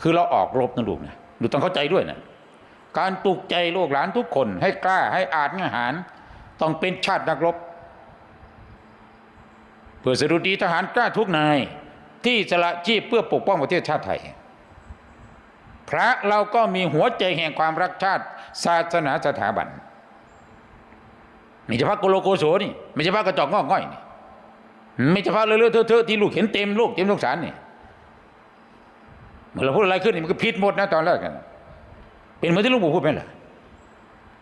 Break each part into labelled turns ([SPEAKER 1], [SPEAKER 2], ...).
[SPEAKER 1] คือเราออกรบนะลูกนะหนูต้องเข้าใจด้วยนะการปลุกใจลูกหลานทุกคนให้กล้าให้อาจอาหาร ต้องเป็นชาตินักรบ เพื่อสรุดีทหารกล้าทุกนาย ที่สละชีพเพื่อปกป้องประเทศชาติไทย พระเราก็มีหัวใจแห่งความรักชาติ ศาสนาสถาบันไม่ใช่พระโกโลโกโสนี่ไม่ใช่พระกระจอกงอกง่อยนี่ไม่ใช่พระเลอะๆเทอะๆที่ลูกเห็นเต็มโลกเต็มสงสารนี่ เมื่อเราพูดอะไรขึ้นนี่มันก็ผิดหมดนะตอนแรกกันเป็นเหมือนที่ลุงปู่พูดไหมล่ะ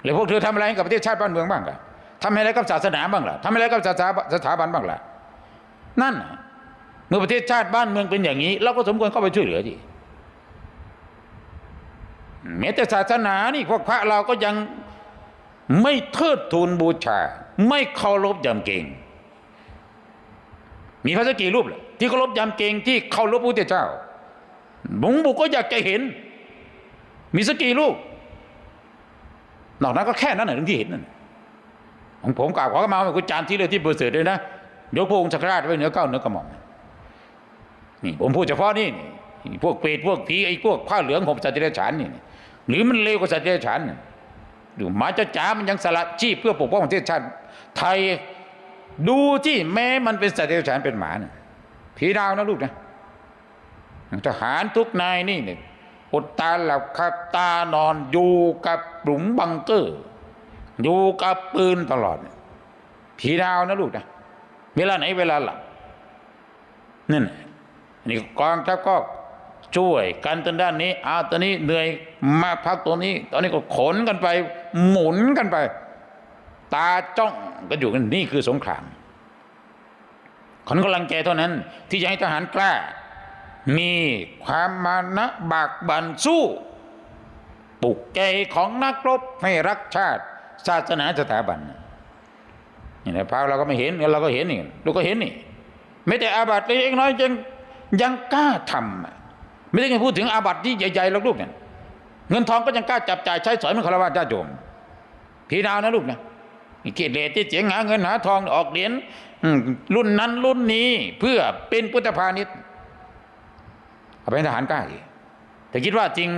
[SPEAKER 1] แล้วพวกเธอทำอะไรกับประเทศชาติบ้านเมืองบ้างล่ะทำอะไรกับศาสนาบ้างล่ะทำอะไรกับศาสนาสถาบันบ้างล่ะนั่นเมื่อประเทศชาติบ้านเมืองเป็นอย่างนี้ เราก็สมควรเข้าไปช่วยเหลือดิแม้แต่ศาสนานี่พวกพระเราก็ยังไม่เทิดทูนบูชา ไม่เคารพยำเกรงมีพระสกี่รูปแหละที่เคารพยำเกรงที่เคารพพระพุทธเจ้า หลวงปู่ก็อยากจะเห็น มีสักกี่ลูกนอกนั้นก็แค่นั้นแหละที่เห็นนั่นของผมกล่าวขอเข้ามาเป็นกุจารที่เลยที่เบอร์เสริฐด้วยนะยกพระองค์สักราชไว้เหนือเก้าเหนือกระหม่อมนี่ผมพูดเฉพาะนี่นพวกเปรตพวกผีไอ้พวกผ้าเหลืองห่มสัตว์เดรัจฉานนี่หรือมันเลวกว่าสัตว์เดรัจฉานดูหมาเจ้าจ๋ามันยังสละชีพเพื่อปกป้องประเทศชาติไทยดูที่แม้มันเป็นสัตว์เดรัจฉานเป็นหมานะผีดาวนะลูกนะ ทหารทุกนายนี่เนี่ยอดตาหลับขับตานอนอยู่กับหลุมบังเกอร์อยู่กับปืนตลอดผีดาวนะลูกนะเวลาไหนเวลาหลับนั่นนี่กองทัพก็ช่วยกันตนด้านนี้อาตอนนี้เหนื่อยมาพักตัวนี้ ตอนนี้ก็ขนกันไป หมุนกันไป ตาจ้องกันอยู่กันนี่คือสงครามคนกำลังใจเท่านั้น ที่จะให้ทหารกล้า มีความมานะบากบันสู้ปลุกใจของนักรบให้รักชาติ ศาสนาสถาบันนี่นะพระเราก็ไม่เห็นเราก็เห็นนี่ลูกก็เห็นนี่ไม่แต่อาบัติเล็กน้อยยังยังกล้าทำไม่ได้พูดถึงอาบัติที่ใหญ่ๆหรอกลูกเนี่ยเงินทองก็ยังกล้าจับจ่ายใช้สอยมันคารวะญาติโยมพี่ดาวนะลูกนะมีเกเลสที่เจียงหาเงินหาทองออกเหรียญรุ่นนั้นรุ่นนี้เพื่อเป็นพุทธพาณิชย์ เอาไปให้ทหารกล้าอีกแต่คิดว่าจริง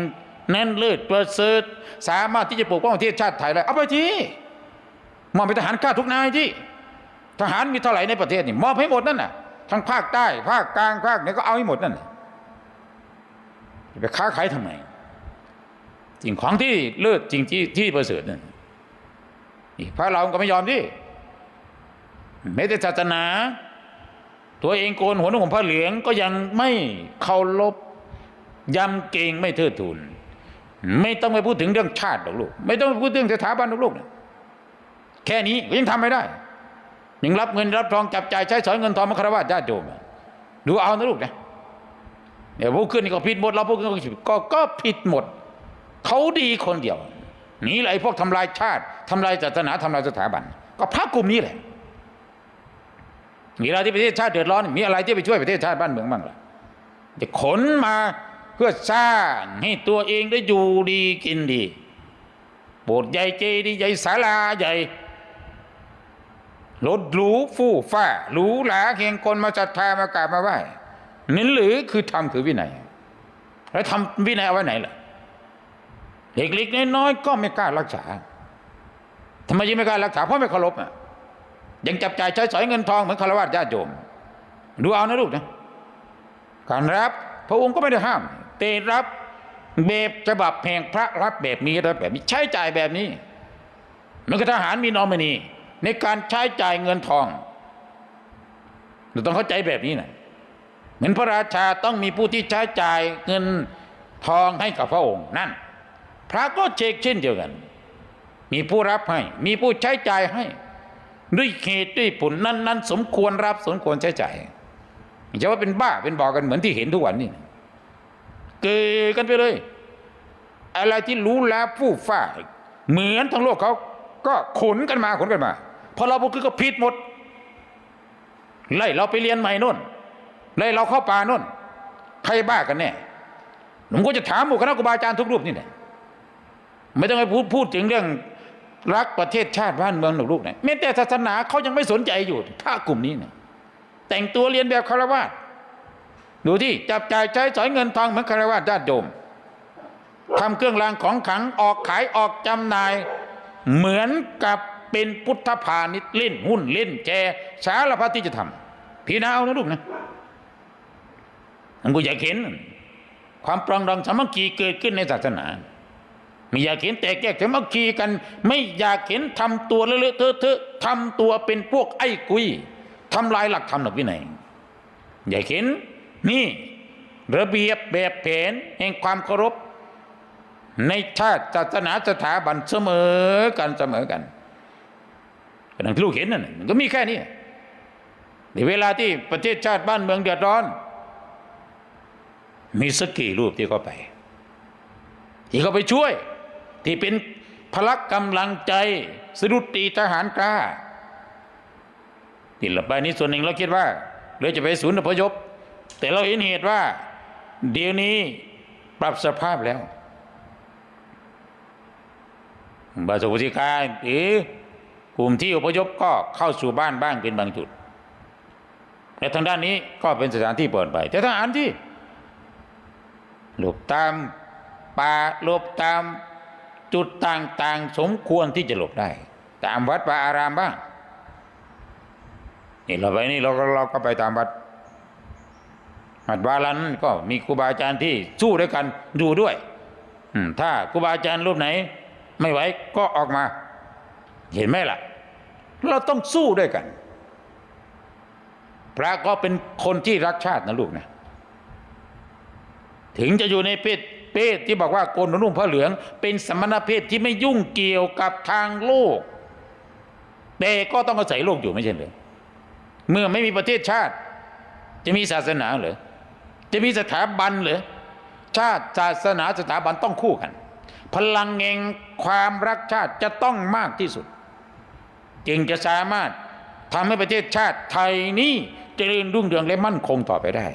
[SPEAKER 1] แน่นเลิศประเสริฐสามารถที่จะปกป้องประเทศชาติไทยได้เอาไปทีมอบเป็นทหารกล้าทุกนายที่ทหารมีเท่าไหร่ในประเทศนี่มอบให้หมดนั่นน่ะทั้งภาคใต้ภาคกลางภาคเหนก็เอาให้หมดนั่นจะไปค้าขายทำไมสิ่งของที่เลิศจริงที่ที่ประเสริฐนั่นนี่พระเราก็ไม่ยอมที่แม้แต่ศาสนา ตัวเองโกนหัวนุ่งห่มผ้าเหลืองก็ยังไม่เคารพยำเกรงไม่เทิดทูนไม่ต้องไปพูดถึงเรื่องชาติหรอกลูก ไม่ต้องไปพูดถึงสถาบันหรอกลูกแค่นี้ยังทำไม่ได้ ยังรับเงินรับทองจับจ่ายใช้สอยเงินทองมาคารวะญาติโยมดูเอานะลูกนะเดี๋ยวพวกขึ้นนี่ก็ผิดหมดเราพวกขึ้นก็ก็ผิดหมด เขาดีคนเดียวนี่แหละไอ้พวกทำลายชาติทำลายศาสนาทำลายสถาบัน ก็พระกลุ่มนี้แหละ มีอะไรที่ประเทศชาติเดือดร้อน มีอะไรที่ไปช่วยประเทศชาติบ้านเมืองบ้างล่ะจะขนมาเพื่อสร้างให้ตัวเองได้อยู่ดีกินดีโบสถ์ใหญ่เจดีย์ใหญ่ศาลาใหญ่รถหรูฟู่ฟ้าหรูหราเคียงคนมาศรัทธามากราบมาไหว้นั่นหรือคือธรรมคือวินัย แล้วทำวินัยเอาไว้ไหนล่ะเล็กๆน้อยๆก็ไม่กล้ารักษาทำไมยังไม่กล้ารักษาเพราะไม่เคารพอะ ยังจับจ่ายใช้สอยเงินทองเหมือนคารวะญาติโยม ดูเอานะลูกนะ การรับพระองค์ก็ไม่ได้ห้ามแต่รับแบบฉบับแห่งพระรับแบบนี้รับแบบนี้ใช้จ่ายแบบนี้มันก็ทหารมีนอมินีในการใช้จ่ายเงินทองเราต้องเข้าใจแบบนี้นะเหมือนพระราชาต้องมีผู้ที่ใช้จ่ายเงินทองให้กับพระองค์นั่น พระก็เช็คเช่นเดียวกัน มีผู้รับให้ มีผู้ใช้จ่ายให้ ด้วยเหตุด้วยผลนั้นนั้นสมควรรับสมควรใช้จ่ายอย่าจะว่าเป็นบ้าเป็นบอกกันเหมือนที่เห็นทุกวันนี่เกยกันไปเลย อะไรที่รู้แล้วผู้ฟ้าเหมือนทั้งโลกเขาก็ขนกันมาขนกันมาพอเราพูดคือก็ผิดหมด ไล่เราไปเรียนใหม่นู่นไล่เราเข้าป่านู่นใครบ้ากันแน่ผมก็จะถามหมู่คณะครูบาอาจารย์ทุกรูปนี่แหละไม่ต้องไปพูดพูดถึงเรื่อง รักประเทศชาติบ้านเมืองหนุลูกเนี่ยแม้แต่ศาสนาเขายังไม่สนใจอยู่พระกลุ่มนี้เนี่ยแต่งตัวเรียนแบบคารวะดูที่จับจ่ายใช้สอยเงินทองเหมือนคารวะญาติโยมทำเครื่องรางของขลังออกขายออกจำหน่าย เหมือนกับเป็นพุทธพาณิชย์เล่นหุ้นเล่นแชร์สารพัดที่จะทำพี่นาเอานะลูกนะผมก็อยากเห็น ความปรองดองสามัคคีเกิดขึ้นในศาสนา ไม่อยากเห็นแตกแยกสามัคคีกัน ไม่อยากเห็นทำตัวเลอะเทอะๆทำตัวเป็นพวกไอ้กุยทำลายหลักธรรมหลักวินัยอยากเห็นนี่ระเบียบแบบแผนแห่งความเคารพ ในชาติศาสนาสถาบันเสมอกันเสมอกันก็ดังที่ลูกเห็นนั่นมันก็มีแค่นี้ในเวลาที่ประเทศชาติบ้านเมืองเดือดร้อน มีสักกี่รูปที่เขาไป ที่เขาไปช่วย ที่เป็นพลักกำลังใจสรุตีทหารกล้าที่เราไปนี้ส่วนหนึ่งเราคิดว่าเราจะไปศูนย์อพยพ แต่เราเห็นเหตุว่า เดี๋ยวนี้ปรับสภาพแล้วบาสุธิกาหรือกลุ่มที่อพยพก็เข้าสู่บ้านบ้างเป็นบางจุดแต่ทางด้านนี้ก็เป็นสถานที่ปลอดภัยแต่ทหารที่หลบตามป่าหลบตาม จุดต่างๆ สมควรที่จะหลบได้ ตามวัดป่าอารามบ้างนี่เราไปนี่เราก็เราก็ไปตามวัดวัดวาลันก็มีครูบาอาจารย์ที่สู้ด้วยกันอยู่ด้วยถ้าครูบาอาจารย์รูปไหน ไม่ไหวก็ออกมา เห็นไหมล่ะ เราต้องสู้ด้วยกัน พระก็เป็นคนที่รักชาตินะลูกนะ ถึงจะอยู่ในเพศ เพศที่บอกว่าโกนนุ่งผ้าเหลือง เป็นสมณเพศที่ไม่ยุ่งเกี่ยวกับทางโลก แต่ก็ต้องอาศัยโลกอยู่ไม่ใช่หรือเมื่อไม่มีประเทศชาติ จะมีศาสนาหรือจะมีสถาบันหรือชาติศาสนาสถาบันต้องคู่กัน พลังแห่งความรักชาติจะต้องมากที่สุด จึงจะสามารถทำให้ประเทศชาติไทยนี้เจริญรุ่งเรืองและมั่นคงต่อไปได้